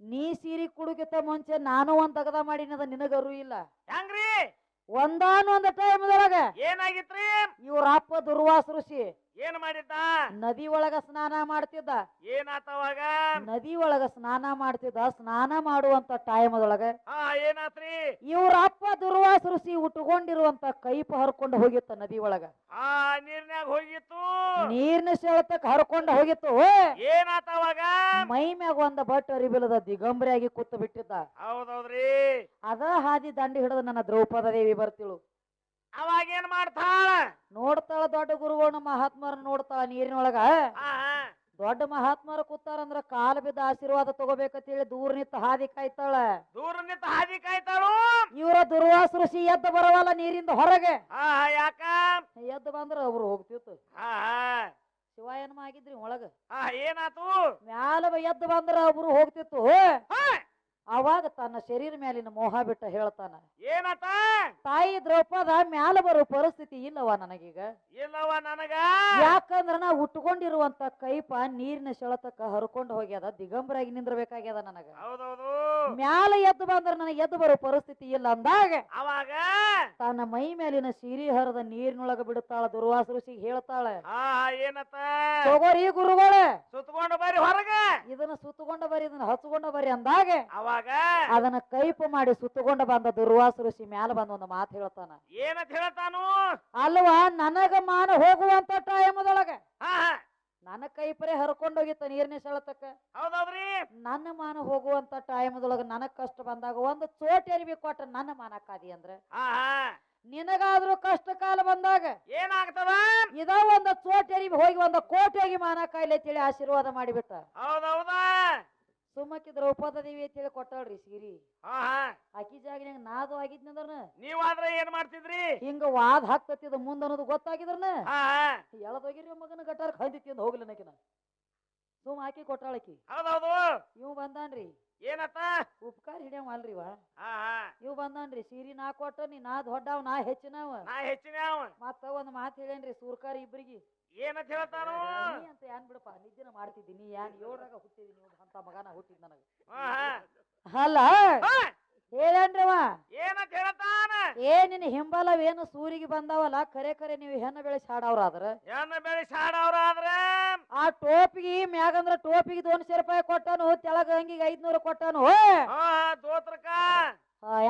ನೀ ಸೀರೆ ಕುಡುಕಿತ ಮುಂಚೆ ನಾನು ಒಂದ್ ತಗದ ಮಾಡಿನದ ನಿನಗರು ಇಲ್ಲ. ಹೆಂಗ್ರಿ? ಒಂದಾನೊಂದ ಟೈಮ್ ಏನಾಗಿತ್ರಿ? ಇವ್ರ ಅಪ್ಪ ದುರ್ವಾಸ ಋಷಿ ಏನ್ ಮಾಡಿದ್ದ? ನದಿ ಒಳಗ ಸ್ನಾನ ಮಾಡ್ತಿದ್ದ. ಏನಾತವಾಗ ನದಿ ಒಳಗ ಸ್ನಾನ ಮಾಡ್ತಿದ್ದ. ಸ್ನಾನ ಮಾಡುವಂತ ಟೈಮ್ ಹಾ ಏನಾತ್ರಿ? ಇವ್ರ ಅಪ್ಪ ದುರ್ವಾಸ ಋಷಿ ಉಟ್ಕೊಂಡಿರುವಂತ ಕೈಪ ಹರ್ಕೊಂಡು ಹೋಗಿತ್ತ ನದಿ ಒಳಗ. ಆ ನೀರ್ನ್ಯಾಗ ಹೋಗಿತ್ತು? ನೀರಿನ ಸೆಳೆತಕ್ ಹರ್ಕೊಂಡು ಹೋಗಿತ್ತು. ಏನಾತವಾಗ ಮೈ ಮ್ಯಾಗ ಒಂದ ಬಟ್ ಅರಿಬಿಲದ ದಿಗಂಬರಿಯಾಗಿ ಕೂತ್ ಬಿಟ್ಟಿದ್ದ. ಹೌದೌದ್ರಿ. ಅದ ಹಾದಿ ದಂಡಿ ಹಿಡಿದು ನನ್ನ ದ್ರೌಪದ ದೇವಿ ಬರ್ತಿಳು. ಅವಾಗ ಏನ್ ಮಾಡ್ತಾಳ? ನೋಡ್ತಾಳ ದೊಡ್ಡ ಗುರುಗಳನ್ನ ಮಹಾತ್ಮರ ನೋಡ್ತಾಳ ನೀರಿನೊಳಗ. ದೊಡ್ಡ ಮಹಾತ್ಮರ ಕೂತಾರಂದ್ರ ಕಾಲ ಬಿದ್ದ ಆಶೀರ್ವಾದ ತಗೋಬೇಕಂತ ಹೇಳಿ ದೂರ ನಿಂತ ಹಾದಿ ಕಾಯ್ತಾಳ. ದೂರ ನಿಂತ ಹಾದಿ ಕಾಯ್ತಾಳು? ಇವರ ದುರ್ವಾಸ ಋಷಿ ಎದ್ದು ಬರವಲ್ಲ ನೀರಿಂದ ಹೊರಗೆ. ಯಾಕ? ಎದ್ದು ಬಂದ್ರ ಅವ್ರು ಹೋಗ್ತಿತ್ತು. ಶಿವ ಏನ್ ಆಗಿದ್ರಿ ಒಳಗ? ಏನಾತು? ಮ್ಯಾಲ ಎದ್ದು ಬಂದ್ರ ಒಬ್ರು ಹೋಗ್ತಿತ್ತು. ಅವಾಗ ತನ್ನ ಶರೀರ ಮೇಲಿನ ಮೋಹ ಬಿಟ್ಟ ಹೇಳ್ತಾನ ಏನತ ತಾಯಿ ದ್ರೌಪದ ಮ್ಯಾಲ ಬರೋ ಪರಿಸ್ಥಿತಿ ಇಲ್ಲವ ನನಗೀಗ. ಇಲ್ಲವ ನನಗ? ಯಾಕಂದ್ರ ನಾ ಉಟ್ಕೊಂಡಿರುವಂತ ಕೈಪ ನೀರಿನ ಸೆಳೆತಕ್ಕ ಹರ್ಕೊಂಡು ಹೋಗ್ಯದ ದಿಗಂಬರಾಗಿ ನಿಂದ್ರಬೇಕಾಗ್ಯದ ನನಗ. ಹೌದೌದು. ಮ್ಯಾಲ ಎದ್ದು ಬಂದ್ರ ನನಗೆ ಎದ್ದು ಬರೋ ಪರಿಸ್ಥಿತಿ ಇಲ್ಲ ಅಂದಾಗ ಅವಾಗ ತನ್ನ ಮೈ ಮೇಲಿನ ಸಿರಿ ಹರದ ನೀರಿನೊಳಗ ಬಿಡುತ್ತಾಳ ದುರ್ವಾಸ ಋಷಿಗೆ ಹೇಳ್ತಾಳ ತಗೋರಿ ಗುರುಗಳೇ ಸುತ್ಕೊಂಡು ಬರ್ರಿ ಹೊರಗ. ಇದನ್ನ ಸುತ್ತಕೊಂಡ ಬರ್ರಿ ಇದನ್ನ ಹಚ್ಕೊಂಡ ಬರ್ರಿ ಅಂದಾಗ ಅವಾಗ ಅದನ್ನ ಕೈಪ ಮಾಡಿ ಸುತ್ತಕೊಂಡ ಬಂದ ದುರ್ವಾಸ ಋಷಿ ಮ್ಯಾಲ ಬಂದ ಒಂದು ಮಾತು ಹೇಳ್ತಾನ. ಏನಂತ ಹೇಳ್ತಾನು? ಅಲ್ವಾ ನನಗ ಮಾನ ಹೋಗುವಂತ ಟೈಮದೊಳಗ ಹಾ ಕೈ ನನ್ನ ಕೈಪರೆ ಹರ್ಕೊಂಡೋಗಿತ್ತ ನೀರಿನ ಸೆಳೆತಕ್ಕ. ಹೌದೌದ್ರಿ? ನನ್ನ ಮಾನ ಹೋಗುವಂತ ಟೈಮ್ದೊಳಗ ನನಗ್ ಕಷ್ಟ ಬಂದಾಗ ಒಂದು ಚೋಟ್ ಎರಿಬೇಕು ಕೊಟ್ಟ ನನ್ನ ಮಾನಕ್ಕಾದಿ ಅಂದ್ರ. ಹಾ ಹಾ ನಿನಗಾದ್ರೂ ಕಷ್ಟ ಕಾಲ ಬಂದಾಗ ಏನಾಗ್ತದ? ಇದ ಒಂದ ಚೋಟ್ ಎರಿಬಿ ಹೋಗಿ ಒಂದ ಕೋಟಿಯಾಗಿ ಮಾನ ಕಾಯಿಲೆ ಅಂತೇಳಿ ಆಶೀರ್ವಾದ ಮಾಡಿಬಿಟ್ಟ. ಹೌದೌದಾ? ಸುಮ್ಮಕ್ಕಿ ದ್ರೌಪದ ದೇವಿ ಅಂತೇಳಿ ಕೊಟ್ಟಾಳ್ರಿ ಸೀರಿ. ಹಾ ಹಾ. ಆಕಿ ಜಾಗಿನಾಗ ನಾದು ಆಗಿದ್ನಂದ್ರನ ನೀವಾದ್ರೆ ಏನ್ ಮಾಡ್ತಿದ್ರಿ? ಹಿಂಗ ವಾದ ಇದು ಮುಂದ ಅನ್ನೋದು ಗೊತ್ತಾಗಿದ್ರನ? ಹಾ ಹಾ. ಎಳದೋಗಿರಿ ಮಗನ ಗಟ್ಟಾರ ಖಂಡಿತಿ ಅಂತ ಹೋಗ್ಲಿ ನಕಿನ ಸುಮ್ ಹಾಕಿ ಕೊಟ್ಟಾಳಕಿ ಹೌದೌದು. ಇವ್ ಬಂದಾನ್ರಿ. ಏನತ್ತ? ಉಪಕಾರ ಹಿಡಿಯವ ಅಲ್ರಿ ಹಾ ಹಾ. ಇವ್ ಬಂದಾನ್ರಿ. ಸೀರಿ ನಾ ಕೊಟ್ಟ ನೀ ನಾ ದೊಡ್ಡವ್ ನಾ ಹೆಚ್ಚಿನವ. ನಾ ಹೆಚ್ಚಿನ ಅವ ಮತ್ತ ಒಂದ್ ಮಾತ್ ಹೇಳೇನ್ರಿ ಸೂರ್ಕಾರಿ ಇಬ್ರಿಗೆ. ಏನಂತ ಹೇಳ್ತಾನೋ? ನೀ ಅಂತ ಏನ್ ಬಿಡಪ್ಪ? ನಿದ್ದೆನ ಮಾಡ್ತಿದ್ದೀನಿ ಏನ್ ಏಳ್ರಾಗ ಹುಟ್ಟಿದೀನಿ ಅಂತ ಮಗನ ಹುಟ್ಟಿದ್ ನನಗೆ. ಅಲ್ಲ? ಹೇಳೇನ್ರವ? ಏನಂತ ಹೇಳ್ತಾನ? ಏ ನಿನ್ನ ಹಿಂಬಲವೇನು ಸೂರಿಗೆ ಬಂದಾವಲ್ಲ ಕರೆ ಕರೆ ನೀವು ಹೆಣ್ಣು ಬೆಳೆ ಹಾಡವ್ರಾದ್ರ? ಹೆಣ್ಣು ಬೆಳೆ ಸಾಡವ್ರ ಆದ್ರ ಆ ಟೋಪಿಗೆ ಮ್ಯಾಗಂದ್ರ ಟೋಪಿಗೆ ದೋನ್ಶೆ ರೂಪಾಯಿ ಕೊಟ್ಟನು ತೆಳಗ ಅಂಗಿಗೆ ಐದ್ನೂರು ಕೊಟ್ಟನು. ಆ,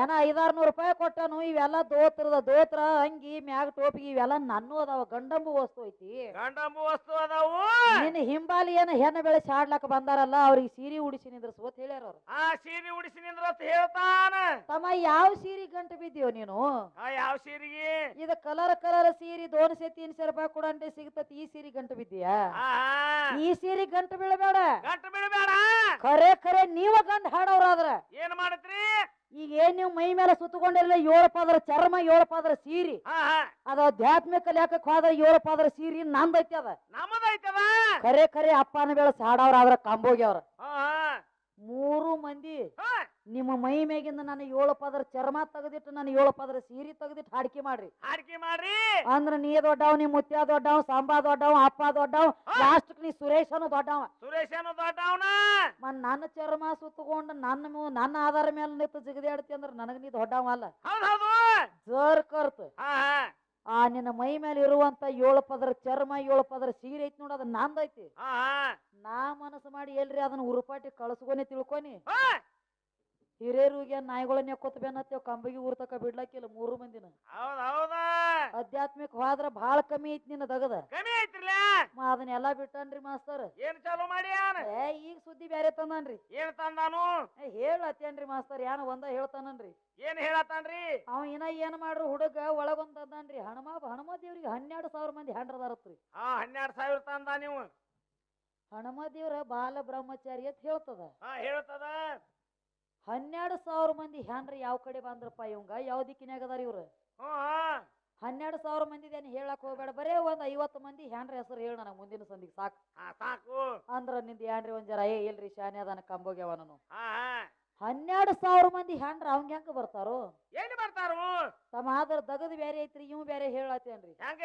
ಏನ ಐದಾರು ನೂರು ರೂಪಾಯಿ ಕೊಟ್ಟನು ಇವೆಲ್ಲ ದೋತ್ರದ ದೋತ್ರ ಅಂಗಿ ಮ್ಯಾಗ ಟೋಪಿ ಇವೆಲ್ಲ ನನ್ನೂ ಅದಾವ ಗಂಡಂಬು ವಸ್ತು ಐತಿ. ಗಂಡಂಬು ವಸ್ತು ಅದಾವು. ನಿನ್ನ ಹಿಂಬಾಲಿ ಏನ ಹೆಣ್ಣು ಬೆಳೆ ಹಾಡ್ಲಕ್ಕ ಬಂದಾರಲ್ಲ ಅವ್ರಿಗೆ ಸೀರೆ ಉಡಿಸಿ ನಿಂದ್ರಸ್ ಅಂತ ಹೇಳ್ಯಾರ ಅವ್ರು. ಆ ಸೀರೆ ಉಡಿಸಿ ನಿಂದ್ರ ಹೇಳ್ತಾನ. ತಮ್ಮ ಯಾವ ಸೀರೆ ಗಂಟು ಬಿದ್ದೀವ ನೀನು? ಯಾವ ಸೀರೆಗೆ? ಇದ ಕಲರ್ ಕಲರ್ ಸೀರೆ ತೀನ್ ತೀನ್ಸೆ ರೂಪಾಯಿ ಕೊಡಂತೆ ಸಿಗ್ತತಿ ಈ ಸೀರೆ ಗಂಟು ಬಿದ್ದೀಯಾ? ಈ ಸೀರೆ ಗಂಟು ಬೀಳಬೇಡ ಗಂಟು ಬೀಳಬೇಡ ಖರೆ ಖರೆ ನೀವ ಗಂಡ ಹಾಡವ್ರಾದ್ರ. ಏನ್ ಮಾಡತ್ರಿ? ಈಗ ಏನ್ ನೀವು ಮೈ ಮೇಲೆ ಸುತ್ತಕೊಂಡಿರಲಿಲ್ಲ ಏಳು ಪಾದ್ರ ಚರ್ಮ ಏಳು ಪಾದ್ರ ಸೀರಿ. ಅದ ಆಧ್ಯಾತ್ಮಿಕ ಲೇಖಕ್ ಹೋದ್ರ ಏಳು ಪಾದ್ರ ಸೀರಿ ನಂದೈತಿ ಅದ. ನಮ್ಮದೈತದ? ಖರೆ ಖರೆ ಅಪ್ಪನ ಬೇಳ ಸಾಡವ್ರ ಆದ್ರ ಹಾ ಮೂರು ಮಂದಿ ನಿಮ್ಮ ಮೈ ಮೇಗಿಂದ ನಾನು ಏಳು ಪದರ ಚರ್ಮ ತೆಗೆದಿಟ್ಟು ನಾನು ಏಳು ಪದರ ಸೀರೆ ತೆಗೆದಿಟ್ಟು ಹಾಡಿಕೆ ಮಾಡ್ರಿ. ಹಾಡಿಕೆ ಮಾಡ್ರಿ. ಅಂದ್ರ ನೀ ದೊಡ್ಡವ್ ನೀ ಮುತ್ಯ ದೊಡ್ಡವ್ ಸಾಂಬಾ ದೊಡ್ಡವ್ ಅಪ್ಪ ದೊಡ್ಡವ್ ಲಾಸ್ಟ್ ನೀ ಸುರೇಶನು ದೊಡ್ಡವ. ಸುರೇಶನು ದೊಡ್ಡವನ. ನನ್ನ ಚರ್ಮ ಸುತ್ತಕೊಂಡು ನನ್ನ ನನ್ನ ಆಧಾರ ಮೇಲೆ ನಿಂತು ಜಿಗದಾಡ್ತಿ ಅಂದ್ರ ನನಗ ನೀ ದೊಡ್ಡವ ಅಲ್ಲ. ಜರ್ ಕರ್ತ. ಆ ನಿನ್ನ ಮೈ ಮೇಲೆ ಇರುವಂತ ಏಳು ಪದರ ಚರ್ಮ ಏಳು ಪದರ ಸೀರೆ ಐತಿ ನೋಡ ಅದ್ ನಂದೈತಿ. ನಾ ಮನಸ್ಸು ಮಾಡಿ ಎಲ್ರಿ ಅದನ್ನ ಉರುಪಾಟಿ ಕಳ್ಸ್ಕೊನಿ ತಿಳ್ಕೊನಿ. ಹಿರಿಯರಿಗೆ ನಾಯಿಗಳನ್ನ ಕೊತ್ತ ಬೇನತ್ತೇವ್ ಕಂಬಿಗೆ ಊರ್ ತಕ ಬಿಡ್ಲಾಕಿಲ್ಲ ಮೂರು ಮಂದಿನ. ಹೌದ್ ಹೌದ. ಆಧ್ಯಾತ್ಮಿಕ ಹೋದ್ರ ಭಾಳ ಕಮ್ಮಿ ಐತಿ ನಿನ್ನ ದಗದ. ಕಮ್ಮಿ ಐತ್ರಿಲ್ಲ? ಮಾ ಅದನ್ನೆಲ್ಲಾ ಬಿಟ್ಟನ್ರಿ ಮಾಸ್ತರ್. ಏನ್ ಚಾಲು ಮಾಡ್ಯಾನ ಏ ಈಗ ಸುದ್ದಿ ಬ್ಯಾರೆ ತಂದನ್ರಿ. ಏನ್ ತಂದಾನು? ಏ ಹೇಳತ್ತೇನ್ರಿ ಮಾಸ್ತರ್ ಏನ ಒಂದ ಹೇಳ್ತಾನನ್ರಿ. ಏನ್ ಹೇಳತ್ತಾನ್ರಿ? ಅವ ಇನ್ನ ಏನ್ ಮಾಡ್ರು ಹುಡುಗ ಒಳಗೊಂದ್ ತಂದಾನ್ರಿ. ಹನುಮ ಹನುಮ ದೇವ್ರಿಗೆ ಹನ್ನೆರಡು ಸಾವಿರ ಮಂದಿ ಹ್ಯಾಂಡ್ರದಾರತ್ರಿ ಹಾ ಹನ್ನೆರಡು ಸಾವಿರ ತಂದ ನೀವು. ಹನುಮ ದೇವ್ರ ಬಾಲ ಬ್ರಹ್ಮಚಾರಿ ಅಂತ ಹೇಳ್ತದ. ಹಾ ಹೇಳ್ತದ. ಹನ್ನೆರಡು ಸಾವಿರ ಮಂದಿ ಹ್ಯಾನ್ರಿ ಯಾವ ಕಡೆ ಬಂದ್ರಪ್ಪ ಇವಂಗ? ಯಾವ ದಿಕ್ಕಿನಾಗ ಅದಾರ ಇವ್ರು? ಹನ್ನೆರಡು ಸಾವಿರ ಮಂದಿ ಏನ್ ಹೇಳಕ್ ಹೋಗ್ಬೇಡ. ಬರೇ ಒಂದ್ ಐವತ್ತು ಮಂದಿ ಹ್ಯಾನ್ರಿ ಹೆಸರು ಹೇಳ ನನಗೆ ಮುಂದಿನ ಸಂದಿಗೆ. ಸಾಕು. ಸಾಕು. ಅಂದ್ರ ನಿಂದ ಏನ್ರಿ ಒಂದ್ ಜರ ಏ ಇಲ್ರಿ ಶಾನೆ ಅದನ್ನ ಕಂಬೋಗ್ಯವ ನಾನು. ಹನ್ನೆರಡು ಸಾವಿರ ಮಂದಿ ಹೆಂಡ್ರ ಅವಂಗ ಹೆಂಗ ಬರ್ತಾರೋ? ಎಲ್ಲಿ ಬರ್ತಾರೋ? ತಮ್ಮ ಆದ್ರ ದಗದ್ ಬೇರೆ ಐತ್ರಿ ಇವ್ ಬೇರೆ ಹೇಳತ್ತೇನ್ರಿ. ಹೆಂಗ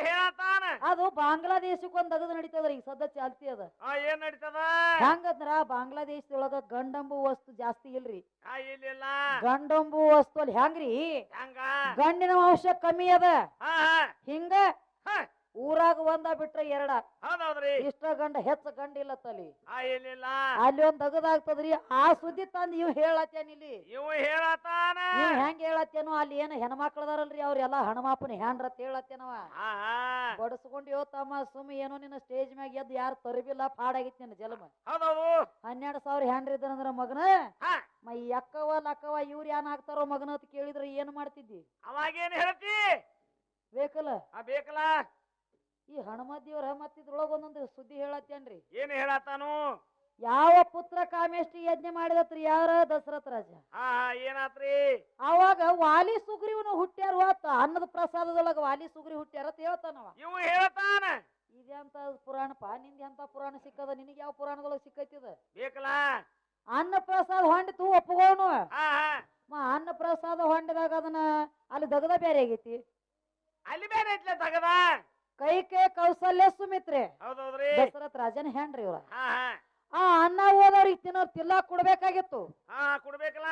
ಅದು ಬಾಂಗ್ಲಾದೇಶಕ್ಕೆ ಒಂದ್ ದಗದ್ ನಡೀತದ್ರಿ ಈಗ ಸದ್ಯ ಚಾಲ್ತಿ ಅದ. ಏನ್ ನಡೀತದ? ಹೆಂಗಂದ್ರ ಬಾಂಗ್ಲಾದೇಶದೊಳಗ ಗಂಡಂಬು ವಸ್ತು ಜಾಸ್ತಿ ಇಲ್ರಿ. ಗಂಡಂಬು ವಸ್ತು ಅಲ್ಲಿ ಹೆಂಗ್ರಿ? ಹೆಂಗ? ಗಂಡಿನ ಅಂಶ ಕಮ್ಮಿ ಅದ. ಹಿಂಗ? ಊರಾಗ ಒಂದ ಬಿಟ್ರೆ ಎರಡ. ಹೌದೌದ್ರಿ. ಇಷ್ಟ ಗಂಡ ಹೆಚ್ಚ ಗಂಡ ಇಲ್ಲ ತಲಿ. ಇಲ್ಲಿಲ್ಲ ಅಲ್ಲಿ ಒಂದ್ ದಗದಾಗ್ತದ್ರಿ ಆ ಸುದ್ದಿ ತಂದ್ ಇವ್ ಹೇಳತ್ತೇನ್ ಇಲ್ಲಿ. ಇವ ನೀವ್ ಹೆಂಗ್ ಹೇಳತ್ತೇನೋ ಅಲ್ಲಿ ಏನ ಹೆಣ್ಮಕ್ಳದಾರಲ್ರಿ ಅವ್ರೆಲ್ಲಾ ಹನುಮಾಪನ ಹ್ಯಾಂಡ್ರ ಹೇಳತ್ತೇನವ ಹಾ ತಮ್ಮ ಸುಮ್ ಏನೋ ನಿನ್ನ ಸ್ಟೇಜ್ ಮ್ಯಾಗ ಎದ್ದು ಯಾರು ತರಬಿಲ್ಲ ಪಾಡಾಗಿತ್ತು ನಿನ್ನ ಜಲಮ. ಹನ್ನೆರಡ್ ಹನ್ನೆರಡು ಸಾವಿರ ಹ್ಯಾಂಡ್ರ ಇದ್ದಂದ್ರ ಮಗನ? ಮೈ ಅಕ್ಕವ ಲಕ್ಕವ ಇವ್ರ ಏನ್ ಹಾಕ್ತಾರೋ ಮಗನ ಅಂತ ಕೇಳಿದ್ರೆ ಏನ್ ಮಾಡ್ತಿದ್ದಿ? ಅವಾಗೇನ್ ಹೇಳ್ತಿ? ಬೇಕಲ್ಲ? ಆ ಬೇಕಲ್ಲ. ಹನುಮ ದೇವ್ರ ಮತ್ತಿದ್ರೊಳಗ ಒಂದೊಂದು ಸುದ್ದಿ ಹೇಳತ್ತೇನ್ರಿ? ಏನ್ ಹೇಳತ್ತಾನು? ಯಾವ ಪುತ್ರ ಕಾಮೇಷ್ಟಿ ಯಜ್ಞ ಮಾಡಿದತ್ರಿ? ಯಾರ? ದಶರಥ ರಾಜ. ಹಾ ಹಾ ಏನಾತ್ರಿ? ಅವಾಗ ವಾಲಿ ಸುಗ್ರೀವನು ಹುಟ್ಟ್ಯಾರ ಅನ್ನದ ಪ್ರಸಾದದೊಳಗ ವಾಲಿ ಸುಗ್ರಿ ಹುಟ್ಟ್ಯಾರ ಅಂತ ಹೇಳ್ತಾನವ ಇವ ಹೇಳ್ತಾನ. ಪುರಾಣ ಪಾ? ನಿಂದ ಎಂತ ಪುರಾಣ ಸಿಕ್ಕದ? ನಿನಗೆ ಯಾವ ಪುರಾಣದೊಳಗ ಸಿಕ್ಕೈತಿದ? ಬೇಕಲ್ಲ? ಅನ್ನ ಪ್ರಸಾದ ಹೊಂಡಿತು ಒಪ್ಪಗೋನು ಹಾ ಹಾ. ಮ ಅನ್ನ ಪ್ರಸಾದ ಹೊಂಡಿದಾಗ ಅದನ್ನ ಅಲ್ಲಿ ದಗದ ಬೇರೆ ಆಗೈತಿ. ಅಲ್ಲಿ ಬೇರೆ ಐತ್ಲೆ ತಗದ ಕೈ ಕೈ ಕೌಸಲ್ಯ ಸುಮಿತ್ರೆ. ಹೌದೌದ್ರಿ. ದಶರಥ ರಾಜನ ಹೆಂಡ್ರಿ ಇವ್ರ. ಹಾ ಹಾ. ಆ ಅನ್ನ ಹೋದವ್ರಿಗೆ ತಿನ್ನೋರ್ ತಿಲ್ಲ ಕೊಡ್ಬೇಕಾಗಿತ್ತು. ಹಾ ಕೊಡ್ಬೇಕಲ್ಲ.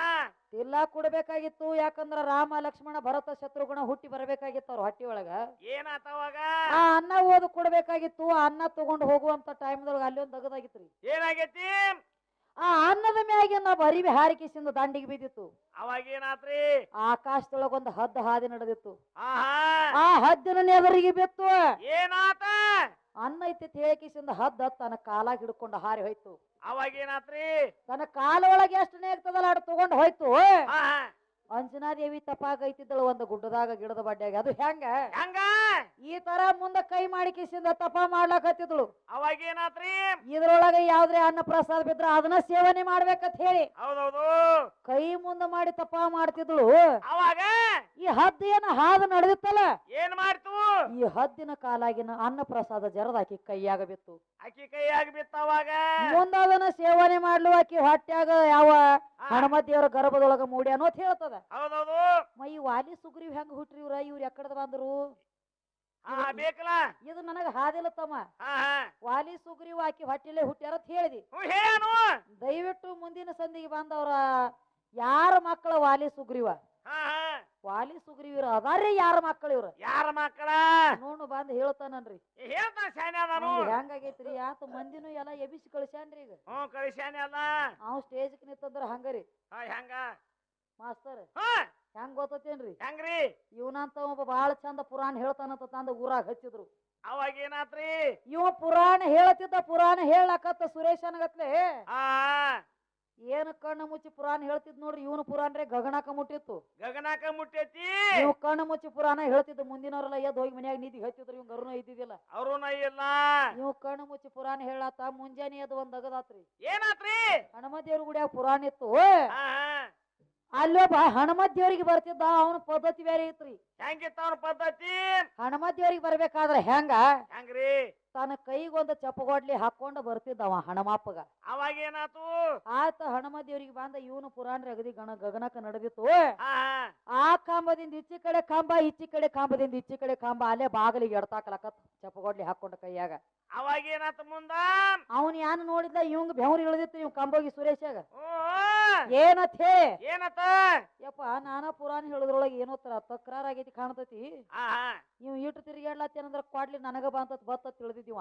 ತಿಲ್ಲಾ ಕೊಡ್ಬೇಕಾಗಿತ್ತು ಯಾಕಂದ್ರ ರಾಮ ಲಕ್ಷ್ಮಣ ಭರತ ಶತ್ರುಗುಣ ಹುಟ್ಟಿ ಬರ್ಬೇಕಾಗಿತ್ತು ಅವ್ರ ಹೊಟ್ಟಿ ಒಳಗ. ಏನಾತವಾಗ ಆ ಅನ್ನ ಓದು ಕೊಡ್ಬೇಕಾಗಿತ್ತು ಆ ಅನ್ನ ತಗೊಂಡ್ ಹೋಗುವಂತ ಟೈಮ್ದೊಳಗ ಅಲ್ಲಿ ಒಂದ್ ರೀ ಏನಾಗೈತಿ? ಆ ಅನ್ನದ ಮ್ಯಾಗೆ ನಾವು ಅರಿವಿ ಹಾರಿಕೆಸಿಂದ ದಂಡಿಗೆ ಬಿದ್ದಿತ್ತು ಅವಾಗ ಏನಾತ್ರಿ? ಆಕಾಶದೊಳಗ ಒಂದು ಹದ್ದು ಹಾದಿ ನಡೆದಿತ್ತು. ಆ ಹದ್ದಿನ ನೆದರಿಗೆ ಬಿತ್ತು. ಏನಾತ? ಅನ್ನ ಐತಿ ಹೇಳಿಕೆಸಿಂದ ಹದ್ದ ತನ್ನ ಕಾಲಾಗ ಹಿಡ್ಕೊಂಡು ಹಾರಿ ಹೋಯ್ತು. ಅವಾಗ ಏನಾತ್ರಿ? ತನ್ನ ಕಾಲ ಒಳಗೆ ಎಷ್ಟು ನೇಗ್ತದಲ್ಲ ಅಡ್ ತಗೊಂಡು ಹೋಯ್ತು. ಅಂಜನಾದೇವಿ ತಪಾಗೈತಿದ್ದಳು ಒಂದು ಗುಡ್ಡದಾಗ ಗಿಡದ ಬಡ್ಡ್ಯಾಗ ಅದು ಹೆಂಗ? ಹೆಂಗ? ಈ ತರ ಮುಂದ ಕೈ ಮಾಡಿ ಕಿಸಿಂದ ತಪ ಮಾಡ್ಲಾಕತ್ತಿದ್ಳು ಅವಾಗ ಏನಾತ್ರಿ ಇದ್ರೊಳಗ ಯಾವ್ದ್ರೆ ಅನ್ನ ಪ್ರಸಾದ ಬಿದ್ರ ಅದನ್ನ ಸೇವನೆ ಮಾಡ್ಬೇಕಂತ ಹೇಳಿ. ಹೌದೌದು. ಕೈ ಮುಂದ ಮಾಡಿ ತಪ ಮಾಡ್ತಿದ್ಳು ಅವಾಗ? ಈ ಹದ್ದು ಏನ ಹಾದು ನಡೆದಿತ್ತಲ್ಲ? ಏನ್ ಮಾಡ್ತು? ಈ ಹದ್ದಿನ ಕಾಲಾಗಿನ ಅನ್ನ ಪ್ರಸಾದ ಜರದ ಜರದಾಕಿ ಕೈಯಾಗ ಬಿತ್ತು. ಅಕ್ಕಿ ಕೈಯಾಗ ಬಿತ್ತ ಅವಾಗ? ಮುಂದ ಅದನ್ನ ಸೇವನೆ ಮಾಡ್ಲು ಆಕಿ ಹೊಟ್ಯಾಗ ಯಾವ ಹನುಮ ದೇವರ ಗರ್ಭದೊಳಗ ಮೂಡಿ ಅನ್ನೋದು ಹೇಳ್ತದ. ಹೌದೌದು. ಮ ಈ ವಾಲಿ ಸುಗ್ರೀವ್ ಹೆಂಗ್ ಹುಟ್ರಿ ಇವ್ರ? ಇವ್ರ ಎಕ್ಕಡದ ಬಂದ್ರು? ಹಾ ಹಾ ಬೇಕಲ್ಲ? ಇದು ನನಗ ಹಾದಿಲ್ಲ ತಮ್ಮ. ಹಾ ಹಾ. ವಾಲಿ ಸುಗ್ರೀವ್ ಆಕಿ ಹೊಟ್ಟಿಲೆ ಹುಟ್ಟ್ಯಾರ ಅಂತ ಹೇಳಿದಿ. ಹ್ಞೂ ಹೇಳಾನು ದಯವಿಟ್ಟು ಮುಂದಿನ ಸಂದಿಗೆ ಬಂದವ್ರ ಯಾರ ಮಕ್ಕಳ ವಾಲಿ ಸುಗ್ರೀವ? ಹಾ ಹಾ. ವಾಲಿ ಸುಗ್ರೀವ್ರ ಅದಾರ್ರಿ ಯಾರ ಮಕ್ಕಳು ಇವ್ರ? ಯಾರ ಮಕ್ಕಳ? ನೋಡು ಬಂದ್ ಹೇಳ್ತಾನನ್ರಿ. ಹೇಳ್ತಾನ ಅವ್ನಿಗ್ ಹೆಂಗಾಗೈತ್ರಿ ಯಾತ ಮಂದಿನೂ ಎಲ್ಲ ಎಬಿಸಿ ಕಳಿಸ್ಯಾನ್ರಿ ಈಗ. ಹ್ಞೂ ಕಳಿಸ್ಯಾನೆ ಅಲ್ಲ. ಅವ್ ಸ್ಟೇಜ್ಗೆ ನಿಂತಂದ್ರ ಹಂಗರಿ. ಹಾ ಹೆಂಗ? ಮಾಸ್ತರ್ ಹಾ. ಹೆಂಗ್ ಗೊತ್ತೇನ್ರಿ ಹೆಂಗ್ರಿ? ಇವನಂತ ಒಬ್ಬ ಬಹಳ ಚಂದ ಪುರಾಣ ಹೇಳ್ತಾನಂತ ತಂದ ಊರಾಗ ಹಚ್ಚಿದ್ರು. ಅವಾಗ ಏನಾತ್ರಿ? ಇವ ಪುರಾಣ ಹೇಳತಿದ್ದ ಪುರಾಣ ಹೇಳಕತ್ತ ಸುರೇಶನಗತ್ಲೆ. ಆ ಏನ್ ಕಣ್ಣು ಮುಚ್ಚಿ ಪುರಾಣ ಹೇಳ್ತಿದ್ ನೋಡ್ರಿ ಇವನು ಪುರಾಣ ಗಗನಾಕ ಮುಟ್ಟಿತ್ತು. ಗಗನಾಕ ಮುಟ್ಟೈತಿ? ಇವ್ ಕಣ್ಣು ಮುಚ್ಚಿ ಪುರಾಣ ಹೇಳ್ತಿದ್ದ ಮುಂದಿನವ್ರೆಲ್ಲ ಎದ್ದು ಹೋಗಿ ಮನ್ಯಾಗ ನಿಧಿ ಹೇಳ್ತಿದ್ರು ಇವ್ ಗರುನ ಇದ್ದಿದ್ದಿಲ್ಲ ಅವರು ಇಲ್ಲ ಇವ್ ಕಣ್ಣು ಮುಚ್ಚಿ ಪುರಾಣ ಹೇಳತ್ತ ಮುಂಜಾನೆ ಎದ್ದು ಒಂದ್ ಅಗದಾತ್ರಿ. ಏನಾತ್ರಿ? ಹನುಮ ದೇವ್ರ ಗುಡಿಯಾಗ ಪುರಾಣ ಇತ್ತು. ಅಲ್ಲೊಬ್ಬ ಹನುಮ ದೇವರಿಗೆ ಬರ್ತಿದ್ದ ಅವನ ಪದ್ಧತಿ ಬೇರೆ ಐತ್ರಿ. ಹೆಂಗಿತ್ತ ಅವನ ಪದ್ಧತಿ? ಹನುಮ ದೇವರಿಗೆ ಬರ್ಬೇಕಾದ್ರೆ ಹೆಂಗ? ಹೆಂಗ್ರಿ? ತನ್ನ ಕೈಗೊಂದು ಚಪ್ಪಗೊಡ್ಲಿ ಹಾಕೊಂಡು ಬರ್ತಿದ್ದ ಅವ ಹಣಮಾಪಗ. ಅವಾಗ ಏನಾತು ಆತ ಹನುಮ ದೇವರಿಗೆ ಬಂದ ಇವನು ಪುರಾಣ ರಗದಿ ಗಣ ಗಗನಕ ನಡೆದಿತ್ತು. ಆ ಕಂಬದಿಂದ ಇಚ್ಚಿ ಕಡೆ ಕಾಂಬ ಇಚ್ಚಿ ಕಡೆ ಕಂಬದಿಂದ ಇಚ್ಚಿ ಕಡೆ ಕಾಂಬ ಅಲ್ಲೇ ಬಾಗಿಲಿಗೆ ಎಡ್ತಾಕಲಕತ್ ಚಪ್ಪಗೊಡ್ಲಿ ಹಾಕೊಂಡ ಕೈಯಾಗ. ಅವಾಗ ಏನಾತ ಮುಂದ? ಅವನ್ ಯಾನ್ ನೋಡಿದ್ಲ ಇವಂಗ ಬೆವ್ರಿ ಇಳಿದಿತ್ತು ಇವ್ ಕಂಬೋಗಿ ಸುರೇಶಾಗ. ಏನತ್ ಹೇಳಿ ಏನತ್ತ? ಯಪ್ಪ ನಾನ ಪುರಾಣ ಹೇಳುದ್ರೊಳಗೆ ಏನೋ ತರ ತಕ್ರಾರ್ ಆಗೈತಿ ಕಾಣ್ತೈತಿ. ನೀವು ಹಾ ಇವ್ ಇಟ್ಟು ತಿರುಗಾಡ್ಲತ್ತೇನಂದ್ರ ಕೊಡ್ಲಿ ನನಗ ಬಂತತ್ ಬತ್ತ ತಿಳಿದಿದ್ದೀವ.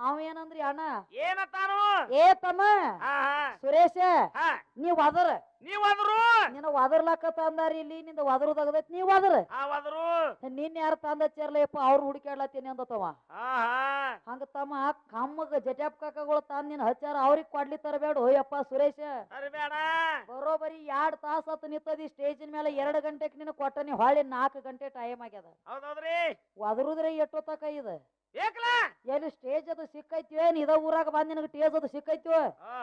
ಅವ ಏನಂದ್ರಿ ಅಣ್ಣ? ಏನತ್ತಾನು ಏ ತಮ್ಮ ಹಾ ಹಾ ಸುರೇಶ ಹಾ. ನೀವ್ ವದರ ನೀವ್ ಅದ್ರು ನಿನ್ನ ವದರ್ಲಾಕತ್ತ ತಂದಾರಿ ಇಲ್ಲಿ ನಿಂದ ವದರು ತಗದೈತಿ ನೀವ್ ವದರ. ಹಾ ಅದ್ರು ನಿನ್ ಯಾರ ತಂದ ಚೇರ್ಲಪ್ಪ ಅವ್ರ ಹುಡುಕ್ಯಾಡ್ಲತ್ತೀನಿ ಅಂದತವ. ಹಂಗ ತಮ್ಮ ಕಮ್ಮಗ ಜಟ್ಯಾಪ್ ಕಾಕಗಳು ತಂದ್ ನಿನ್ ಹಚ್ಚಾರ ಅವ್ರಿಗೆ ಕೊಡ್ಲಿ ತರಬೇಡ ಹೋಯಪ್ಪ ಸುರೇಶ. ಅರೆ ಬೇಡ ಬರೋಬರಿ ಎರಡ್ ತಾಸ ಹತ್ತು ನಿಂತದಿ ಸ್ಟೇಜಿನ ಮೇಲೆ ಎರಡು ಗಂಟೆಗೆ ನಿನ್ನ ಕೊಟ್ಟನಿ ಹೊಳ್ಳಿ ನಾಲ್ಕು ಗಂಟೆ ಟೈಮ್ ಆಗ್ಯದ. ಹೌದೌದ್ರಿ? ಒದರುದ್ರೆ ಎಷ್ಟೊತ್ತಕ ಇದು. ಏಕಲ? ಎಲ್ಲಿ ಸ್ಟೇಜ್ ಅದು ಸಿಕ್ಕೈತಿ ಏನ್ ಇದ ಊರಾಗ ಬಂದ್ ನಿನಗೆ ಸ್ಟೇಜ್ ಅದು ಹಾ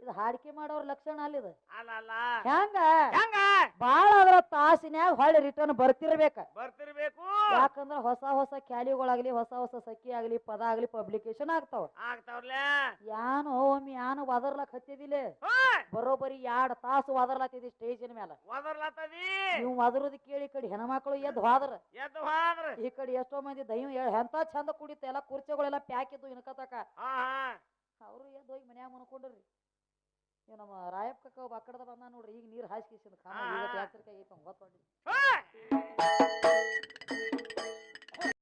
ಇದು ಹಾಡಿಕೆ ಮಾಡೋರ್ ಲಕ್ಷಣ ಅಲ್ಲಿದ ಅಲ್ಲ ಅಲ್ಲ. ಹೆಂಗ? ಹೆಂಗ? ಬಾಳ ಅದ್ರ ತಾಸಿನ್ಯಾಗ ಹೊಳ್ಳಿ ರಿಟರ್ನ್ ಬರ್ತಿರ್ಬೇಕ. ಬರ್ತಿರ್ಬೇಕು. ಯಾಕಂದ್ರ ಹೊಸ ಹೊಸ ಕ್ಯಾಲಿಗಳಾಗ್ಲಿ ಹೊಸ ಹೊಸ ಸಖಿ ಆಗ್ಲಿ ಪದ ಆಗ್ಲಿ ಪಬ್ಲಿಕೇಶನ್ ಆಗ್ತಾವ. ಆಗ್ತಾವ್ರಲ್ಲ? ಯಾನು ಒಮ್ಮೆ ಯಾನು ವದರ್ಲಕ್ ಹತ್ತಿದಿಲ್ಲ. ಬರೋಬರಿ ಎರಡ್ ತಾಸು ಒದರ್ಲತ್ತಿದಿ ಸ್ಟೇಜಿನ ಮ್ಯಾಲ. ನೀವು ಒದರುದ್ ಕೇಳಿ ಈ ಕಡೆ ಹೆಣ್ಮಕ್ಳು ಎದ್ದು ಹೋದ್ರ. ಎದ್ದು ಹಾದ್ರ. ಈ ಕಡೆ ಎಷ್ಟೋ ಮಂದಿ ದೈವ ಎಂತ ಚಂದ ಕುಡಿತ ಎಲ್ಲ ಕುರ್ಚಿಗಳೆಲ್ಲ ಪ್ಯಾಕ್ ಇದ್ದು ಇನ್ಕತಕ ಅವರು ಎದ್ದು ಹೋಗಿ ಮನ್ಯಾಗ ಮುನ್ಕೊಂಡ್ರಿ ಇವ್ ನಮ್ಮ ರಾಯಪ್ಪ ಕಕ್ಕ ಒಬ್ಬ ಅಕ್ಕಡದ ಬಂದ ನೋಡ್ರಿ ಈಗ ನೀರು ಹಾಸ್ಕಿಸಿದ ಖಾನ ಹಾ, ಈಗ